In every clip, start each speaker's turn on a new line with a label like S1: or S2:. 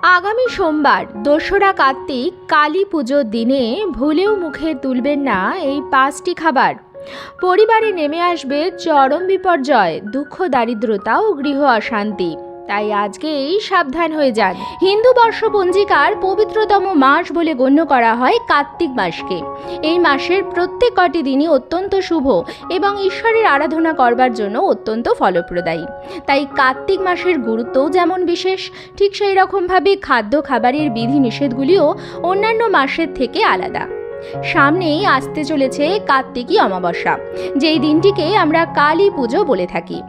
S1: আগামী সোমবার দোসরা কার্তিক কালী পুজোর দিনে ভুলেও মুখে তুলবেন না এই পাঁচটি খাবার। পরিবারে নেমে আসবে চরম বিপর্যয়, দুঃখ, দারিদ্রতা ও গৃহ অশান্তি। তাই আজকেই সাবধান হয়ে যান। হিন্দু বর্ষ পঞ্জিকার পবিত্রতম মাস বলে গণ্য করা হয় কার্তিক মাসকে। এই মাসের প্রত্যেক কটি দিনই অত্যন্ত শুভ এবং ঈশ্বরের আরাধনা করবার জন্য অত্যন্ত ফলপ্রদায়ী। তাই কার্তিক মাসের গুরুত্বও যেমন বিশেষ, ঠিক সেই রকমভাবে খাদ্য খাবারের বিধি নিষেধগুলিও অন্যান্য মাসের থেকে আলাদা। সামনেই আসতে চলেছে কার্তিকী অমাবস্যা। যেই দিনটিকে আমরা কালী পুজো বলে থাকি।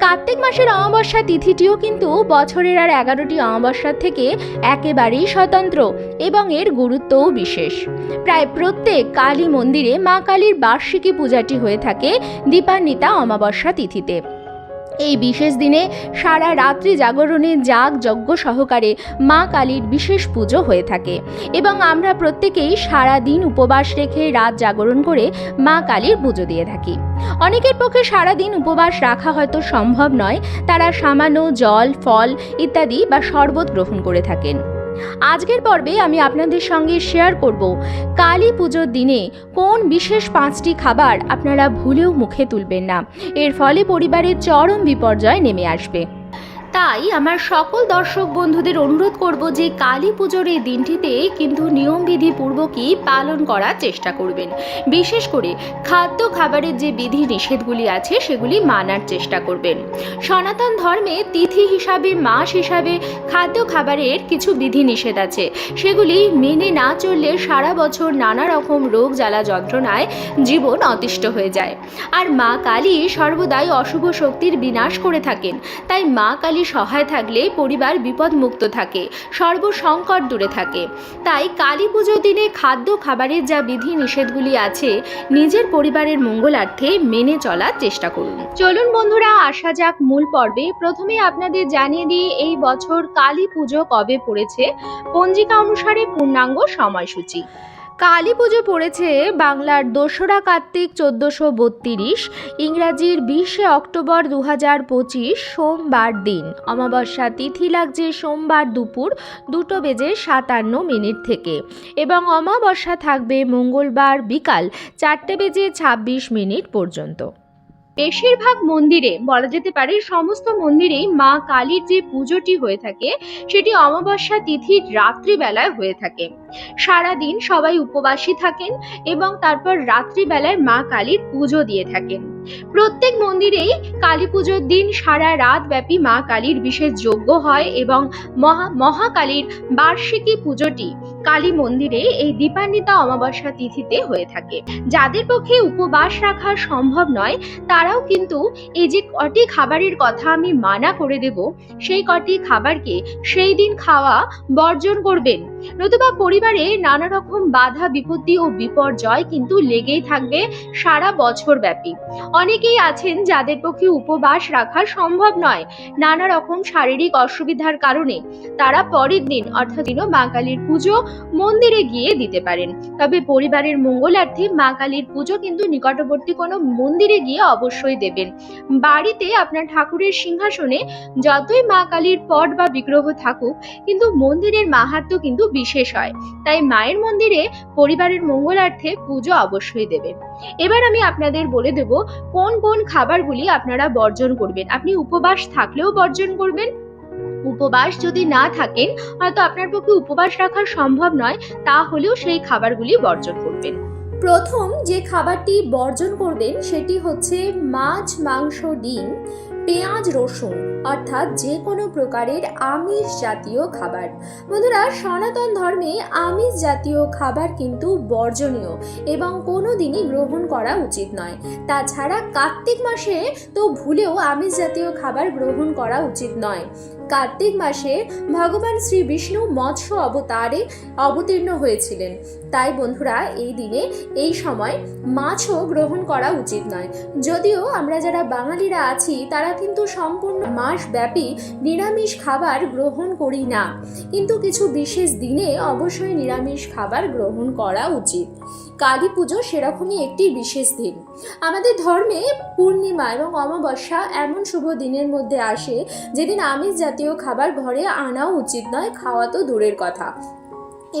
S1: কার্তিক মাসের অমাবস্যা তিথিটিও কিন্তু বছরের আর এগারোটি অমাবস্যার থেকে একেবারেই স্বতন্ত্র এবং এর গুরুত্বও বিশেষ। প্রায় প্রত্যেক কালী মন্দিরে মা কালীর বার্ষিকী পূজাটি হয়ে থাকে দীপান্বিতা অমাবস্যা তিথিতে। এই বিশেষ দিনে সারা রাত্রি জাগরণে যাগ যজ্ঞ সহকারে মা কালীর বিশেষ পুজো হয়ে থাকে এবং আমরা প্রত্যেকেই সারা দিন উপবাস রেখে রাত জাগরণ করে মা কালীর পুজো দিয়ে থাকি। অনেকের পক্ষে সারা দিন উপবাস রাখা হয়তো সম্ভব নয়, তারা সামান্য জল, ফল ইত্যাদি বা শরবত গ্রহণ করে থাকেন। আজকের পর্বে আমি আপনাদের সঙ্গে শেয়ার করব কালী পুজোর দিনে কোন বিশেষ পাঁচটি খাবার আপনারা ভুলেও মুখে তুলবেন না। এর ফলে পরিবারের চরম বিপর্যয় নেমে আসবে। তাই আমার সকল দর্শক বন্ধুদের অনুরোধ করব যে কালী পুজোর এই দিনটিতে কিন্তু নিয়মবিধি পূর্বকই পালন করার চেষ্টা করবেন। বিশেষ করে খাদ্য খাবারের যে বিধি নিষেধগুলি আছে সেগুলি মানার চেষ্টা করবেন। সনাতন ধর্মে তিথি হিসাবে, মাস হিসাবে খাদ্য খাবারের কিছু বিধি নিষেধ আছে। সেগুলি মেনে না চললে সারা বছর নানা রকম রোগ জ্বালা যন্ত্রণায় জীবন অতিষ্ঠ হয়ে যায়। আর মা কালী সর্বদাই অশুভ শক্তির বিনাশ করে থাকেন। তাই মা কালী সহায় থাকলে পরিবার বিপদমুক্ত থাকে, সর্বসংকট দূরে থাকে। তাই কালী পুজোর দিনে খাদ্য, খাবারের যা বিধি নিষেধগুলি আছে, নিজের পরিবারের মঙ্গলার্থে মেনে চলার চেষ্টা করুন। চলুন বন্ধুরা, আসা যাক মূল পর্বে। প্রথমে আপনাদের জানিয়ে দিই, এই বছর কালী পুজো কবে পড়েছে? পঞ্জিকা অনুসারে পূর্ণাঙ্গ সময়সূচি। কালী পুজো পড়েছে বাংলার দোসরা, কার্তিক চোদ্দোশো বত্রিশ, ইংরাজির বিশে অক্টোবর দু হাজার পঁচিশ, সোমবার দিন। অমাবস্যা তিথি লাগছে সোমবার দুপুর দুটো বেজে সাতান্ন মিনিট থেকে এবং অমাবস্যা থাকবে মঙ্গলবার বিকাল চারটে বেজে ছাব্বিশ মিনিট পর্যন্ত। বেশিরভাগ মন্দিরে বলা যেতে পারে সমস্ত মন্দিরেই মা কালীর যে পুজোটি হয়ে থাকে, সেটি অমাবস্যা তিথির রাত্রিবেলায় হয়ে থাকে। সারাদিন সবাই উপবাসী থাকেন এবং তারপর রাত্রিবেলায় মা কালীর পুজো দিয়ে থাকেন। প্রত্যেক মন্দিরেই কালী পুজোর দিন সারা রাত ব্যাপী মা কালীর বিশেষ যজ্ঞ হয় এবং মহা, মহাকালীর বার্ষিকী পুজোটি কালী মন্দিরে এই দীপান্বিতা অমাবস্যা তিথিতে হয়ে থাকে। যাদের পক্ষে উপবাস রাখা সম্ভব নয়, তারাও কিন্তু এই যে কটি খাবারের কথা আমি মানা করে দেব, সেই কটি খাবারকে সেই দিন খাওয়া বর্জন করবেন। নতুবা পরিবারে নানা রকম বাধা, বিপত্তি ও বিপর্যয় কিন্তু লেগেই থাকবে সারা বছর ব্যাপী। অনেকেই আছেন যাদের পক্ষে উপবাস রাখা সম্ভব নয় নানা রকম শারীরিক অসুবিধার কারণে। তারা পরের দিন, অর্থাৎ দিনও মা কালীর পুজো মন্দিরে গিয়ে দিতে পারেন। তবে পরিবারের মঙ্গলার্থে মা কালীর পুজো কিন্তু নিকটবর্তী কোনো মন্দিরে গিয়ে অবশ্যই দেবেন। বাড়িতে আপনার ঠাকুরের সিংহাসনে যতই মা কালীর পট বা বিগ্রহ থাকুক, কিন্তু মন্দিরের মাহাত্ম কিন্তু বিশেষ হয়। তাই মায়ের মন্দিরে পরিবারের মঙ্গলার্থে পুজো অবশ্যই দেবেন। এবার আমি আপনাদের বলে দেব কোন কোন খাবারগুলি আপনারা বর্জন করবেন। আপনি উপবাস থাকলেও বর্জন করবেন উপবাস যদি না থাকেন, হয়তো আপনার পক্ষে উপবাস রাখা সম্ভব নয়, তাহলেও সেই খাবারগুলি বর্জন করবেন। প্রথম যে খাবারটি বর্জন করবেন, সেটি হচ্ছে মাছ, মাংস, ডিম, পেঁয়াজ, রসুন। অর্থাৎ যে কোনো প্রকারের আমিষ জাতীয় খাবার। বন্ধুরা, সনাতন ধর্মে আমিষ জাতীয় খাবার কিন্তু বর্জনীয় এবং কোনো দিনই গ্রহণ করা উচিত নয়। তাছাড়া কার্তিক মাসে তো ভুলেও আমিষ জাতীয় খাবার গ্রহণ করা উচিত নয়। কার্তিক মাসে ভগবান শ্রী বিষ্ণু মৎস্য অবতারে অবতীর্ণ হয়েছিলেন। তাই বন্ধুরা, এই দিনে, এই সময় মাছও গ্রহণ করা উচিত নয়। যদিও আমরা যারা বাঙালিরা আছি, তারা কিন্তু সম্পূর্ণ মা মাস ব্যাপী নিরামিষ খাবার গ্রহণ করি না। কিন্তু কিছু বিশেষ দিনে অবশ্যই নিরামিষ খাবার গ্রহণ করা উচিত। কালী পুজো সেরকমই একটি বিশেষ দিন। আমাদের ধর্মে পূর্ণিমা এবং অমাবস্যা এমন শুভ দিনের মধ্যে আসে, যেদিন আমিষ জাতীয় খাবার ঘরে আনাও উচিত নয়, খাওয়া তো দূরের কথা।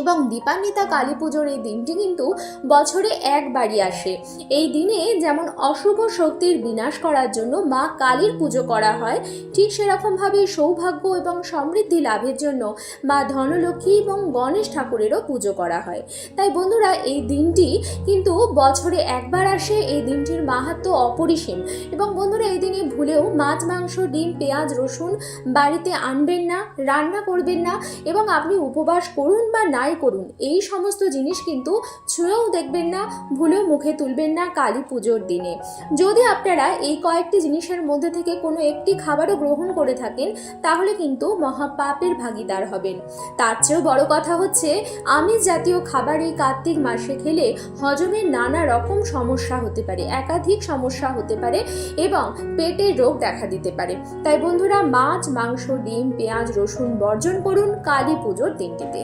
S1: এবং দীপান্বিতা কালী পুজোর এই দিনটি কিন্তু বছরে একবারই আসে। এই দিনে যেমন অশুভ শক্তির বিনাশ করার জন্য মা কালীর পুজো করা হয়, ঠিক সেরকমভাবে সৌভাগ্য এবং সমৃদ্ধি লাভের জন্য মা ধনলক্ষ্মী এবং গণেশ ঠাকুরেরও পুজো করা হয়। তাই বন্ধুরা, এই দিনটি কিন্তু বছরে একবার আসে, এই দিনটির মাহাত্ম অপরিসীম। এবং বন্ধুরা, এই দিনে ভুলেও মাছ, মাংস, ডিম, পেঁয়াজ, রসুন বাড়িতে আনবেন না, রান্না করবেন না এবং আপনি উপবাস করুন বা নাই করুন। এই সমস্ত জিনিস কিন্তু ছুঁয়েও দেখবেন না, ভুলেও মুখে তুলবেন না কালী পুজোর দিনে। যদি আপনারা এই কয়েকটি জিনিসের মধ্যে থেকে কোনো একটি খাবারও গ্রহণ করে থাকেন, তাহলে কিন্তু মহাপাপের ভাগিদার হবেন। তার চেয়েও বড় কথা হচ্ছে, আমিষ জাতীয় খাবার এই কার্তিক মাসে খেলে হজমের নানা রকম সমস্যা হতে পারে, একাধিক সমস্যা হতে পারে এবং পেটের রোগ দেখা দিতে পারে। তাই বন্ধুরা, মাছ, মাংস, ডিম, পেঁয়াজ, রসুন বর্জন করুন কালী পুজোর দিনটিতে।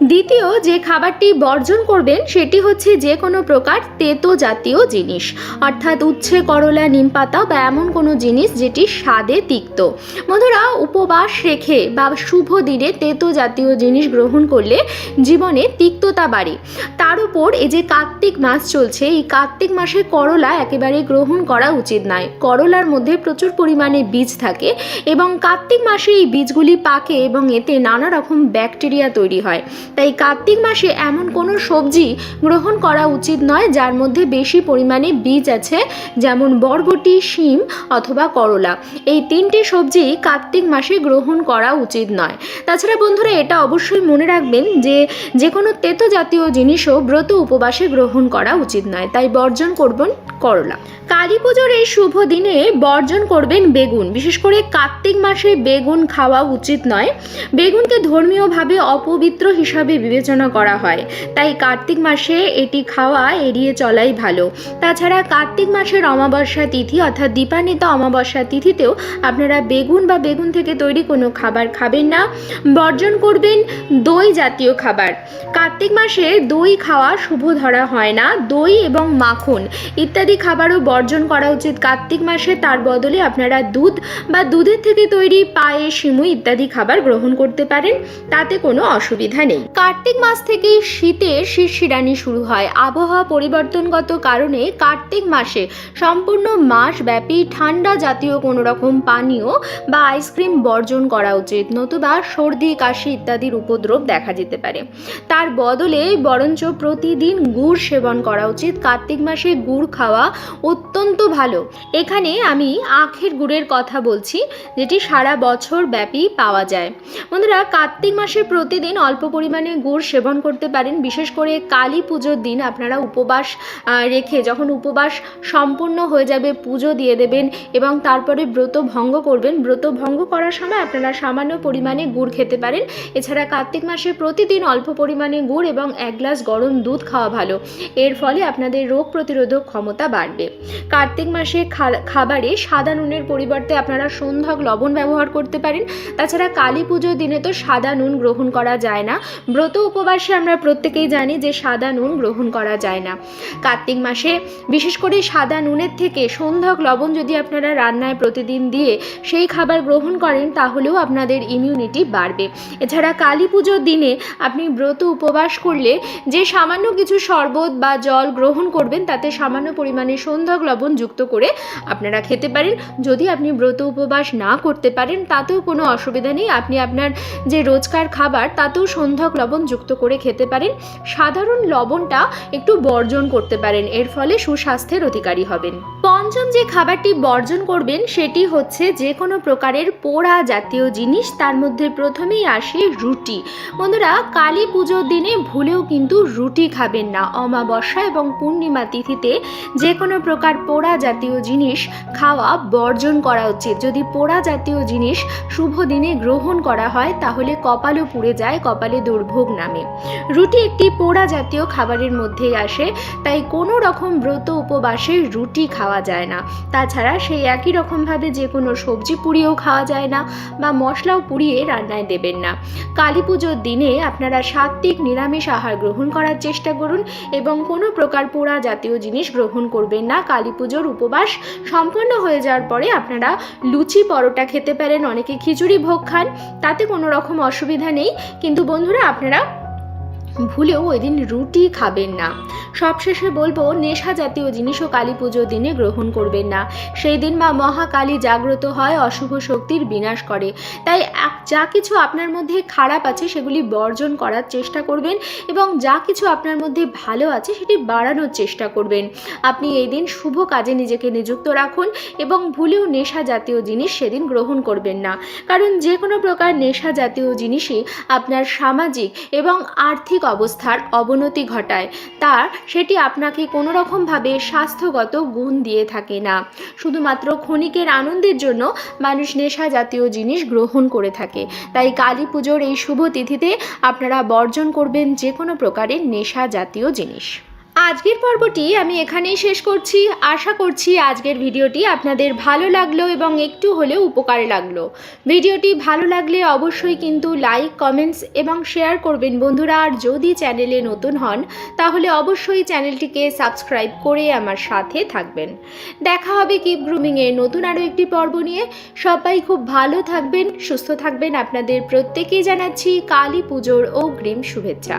S1: দ্বিতীয়, যে খাবারটি বর্জন করবেন, সেটি হচ্ছে যে কোনো প্রকার তেতো জাতীয় জিনিস। অর্থাৎ উচ্ছে, করলা, নিম পাতা বা এমন কোনো জিনিস যেটি স্বাদে তিক্ত। বন্ধুরা, উপবাস রেখে বা শুভ দিনে তেতো জাতীয় জিনিস গ্রহণ করলে জীবনে তিক্ততা বাড়ে। তার উপর এই যে কার্তিক মাস চলছে, এই কার্তিক মাসে করলা একেবারে গ্রহণ করা উচিত নয়। করলার মধ্যে প্রচুর পরিমাণে বীজ থাকে এবং কার্তিক মাসে এই বীজগুলি পাকে এবং এতে নানা রকম ব্যাকটেরিয়া তৈরি হয়। তাই কার্তিক মাসে এমন কোনো সবজি গ্রহণ করা উচিত নয়, যার মধ্যে বেশি পরিমাণে বীজ আছে, যেমন বরবটি, শিম অথবা করলা। এই তিনটে সবজি কার্তিক মাসে গ্রহণ করা উচিত নয়। তাছাড়া বন্ধুরা, এটা অবশ্যই মনে রাখবেন যে যে কোনো তেতো জাতীয় জিনিসও ব্রত উপবাসে গ্রহণ করা উচিত নয়, তাই বর্জন করবেন করলা। কালী পুজোর এই শুভ দিনে বর্জন করবেন বেগুন। বিশেষ করে কার্তিক মাসে বেগুন খাওয়া উচিত নয়। বেগুনকে ধর্মীয়ভাবে অপবিত্র হিসাবে বিবেচনা করা হয়। তাই কার্তিক মাসে এটি খাওয়া এড়িয়ে চলাই ভালো। তাছাড়া কার্তিক মাসের অমাবস্যা তিথি অর্থাৎ দীপান্বিতা অমাবস্যা তিথিতেও আপনারা বেগুন বা বেগুন থেকে তৈরি কোনো খাবার খাবেন না। বর্জন করবেন দই জাতীয় খাবার। কার্তিক মাসে দই খাওয়া শুভ ধরা হয় না। দই এবং মাখন ইত্যাদি খাবারও বর্জন করা উচিত। কার্তিক মাসে তার বদলে আপনারা দুধ বা দুধের থেকে তৈরি পায়ে সিমুই ইত্যাদি খাবার গ্রহণ করতে পারেন। তাতে কোনো অসুবিধা নেই। কার্তিক মাস থেকেই শীতের শিরশিরানি শুরু হয়। আবহাওয়া পরিবর্তনগত কারণে কার্তিক মাসে সম্পূর্ণ মাস ব্যাপী ঠান্ডা জাতীয় কোনো রকম পানীয় বা আইসক্রিম বর্জন করা উচিত। নতুবা সর্দি, কাশি ইত্যাদির উপদ্রব দেখা যেতে পারে। তার বদলে বরঞ্চ প্রতিদিন গুড় সেবন করা উচিত। কার্তিক মাসে গুড় খাওয়া অত্যন্ত ভালো। এখানে আমি আখের গুড়ের কথা বলছি, যেটি সারা বছর ব্যাপী পাওয়া যায়। বন্ধুরা, কার্তিক মাসে প্রতিদিন অল্প পরিমাণে গুড় সেবন করতে পারেন। বিশেষ করে কালী পুজোর দিন আপনারা উপবাস রেখে যখন উপবাস সম্পূর্ণ হয়ে যাবে, পুজো দিয়ে দেবেন এবং তারপরে ব্রত ভঙ্গ করবেন। ব্রত ভঙ্গ করার সময় আপনারা সামান্য পরিমাণে গুড় খেতে পারেন। এছাড়া কার্তিক মাসে প্রতিদিন অল্প পরিমাণে গুড় এবং এক গ্লাস গরম দুধ খাওয়া ভালো। এর ফলে আপনাদের রোগ প্রতিরোধক ক্ষমতা বাড়বে কার্তিক মাসে খাবারে সাদা নুনের পরিবর্তে আপনারা সন্ধ্যক লবণ ব্যবহার করতে পারেন। তাছাড়া কালী পুজোর দিনে তো সাদা নুন গ্রহণ করা যায় না। ব্রত উপবাসে আমরা প্রত্যেকেই জানি যে সাদা নুন গ্রহণ করা যায় না। কার্তিক মাসে বিশেষ করে সাদা নুনের থেকে সন্ধ্যক লবণ যদি আপনারা রান্নায় প্রতিদিন দিয়ে সেই খাবার গ্রহণ করেন, তাহলেও আপনাদের ইমিউনিটি বাড়বে। এছাড়া কালী পুজোর দিনে আপনি ব্রত উপবাস করলে যে সামান্য কিছু শরবত বা জল গ্রহণ করবেন, তাতে সামান্য পরিমাণে সন্ধ্যক লবণ যুক্ত করে আপনারা খেতে পারেন। যদি আপনি ব্রত উপবাস না করতে পারেন, তাতেও কোনো অসুবিধা নেই। আপনি আপনার যে রোজকার খাবার, তাতেও সন্ধ্যক লবণ যুক্ত করে খেতে পারেন। সাধারণ লবণটা একটু বর্জন করতে পারেন। এর ফলে সুস্বাস্থ্যের অধিকারী হবেন। পঞ্চম যে খাবারটি বর্জন করবেন, সেটি হচ্ছে যে কোনো প্রকারের পোড়া জাতীয় জিনিস। তার মধ্যে প্রথমেই আসে রুটি। বন্ধুরা, কালী পুজোর দিনে ভুলেও কিন্তু রুটি খাবেন না। অমাবস্যা এবং পূর্ণিমা তিথিতে যে কোনো প্রকার পোড়া জাতীয় জিনিস খাওয়া, বর্জন করা উচিত। যদি পোড়া জাতীয় জিনিস শুভ দিনে গ্রহণ করা হয়, তাহলে কপালও পুড়ে যায়, কপালে দুর্ভোগ নামে। রুটি একটি পোড়া জাতীয় খাবারের মধ্যেই আসে, তাই কোনো রকম ব্রত উপবাসে রুটি খাওয়া যায় না। তাছাড়া সেই একই রকমভাবে যে কোনো সবজি পুড়িয়েও খাওয়া যায় না, বা মশলাও পুড়িয়ে রান্নায় দেবেন না। কালী পুজোর দিনে আপনারা সাত্ত্বিক নিরামিষ আহার গ্রহণ করার চেষ্টা করুন, এবং কোনো প্রকার পোড়া জাতীয় জিনিস গ্রহণ করবেন না। কালী পুজোর উপবাস সম্পন্ন হয়ে যাওয়ার পরে আপনারা লুচি পরোটা খেতে পারেন, অনেকে খিচুড়ি ভোগ খান, তাতে কোনো রকম অসুবিধা নেই। কিন্তু বন্ধুরা, আপনারা ভুলেও ওই দিন রুটি খাবেন না। সবশেষে বলব, নেশা জাতীয় জিনিসও কালী পুজোর দিনে গ্রহণ করবেন না। সেই দিন মা মহাকালী জাগ্রত হয়, অশুভ শক্তির বিনাশ করে। তাই যা কিছু আপনার মধ্যে খারাপ আছে সেগুলি বর্জন করার চেষ্টা করবেন এবং যা কিছু আপনার মধ্যে ভালো আছে সেটি বাড়ানোর চেষ্টা করবেন। আপনি এই দিন শুভ কাজে নিজেকে নিযুক্ত রাখুন এবং ভুলেও নেশা জাতীয় জিনিস সেদিন গ্রহণ করবেন না। কারণ যে কোনো প্রকার নেশা জাতীয় জিনিসই আপনার সামাজিক এবং আর্থিক অবস্থার অবনতি ঘটায়। তার সেটি আপনাকে কোনো রকমভাবে স্বাস্থ্যগত গুণ দিয়ে থাকে না। শুধুমাত্র ক্ষণিকের আনন্দের জন্য মানুষ নেশা জাতীয় জিনিস গ্রহণ করে থাকে। তাই কালী পুজোর এই শুভ তিথিতে আপনারা বর্জন করবেন যে কোনো প্রকারের নেশা জাতীয় জিনিস। আজকের পর্বটি আমি এখানেই শেষ করছি। আশা করছি আজকের ভিডিওটি আপনাদের ভালো লাগল এবং একটু হলেও উপকারে লাগল। ভিডিওটি ভালো লাগলে অবশ্যই কিন্তু লাইক, কমেন্টস এবং শেয়ার করবেন বন্ধুরা। আর যদি চ্যানেলে নতুন হন, তাহলে অবশ্যই চ্যানেলটিকে সাবস্ক্রাইব করে আমার সাথে থাকবেন। দেখা হবে কিপ গ্রুমিংয়ের নতুন আরও একটি পর্ব নিয়ে। সবাই খুব ভালো থাকবেন, সুস্থ থাকবেন। আপনাদের প্রত্যেকেই জানাচ্ছি কালী পুজোর অগ্রিম শুভেচ্ছা।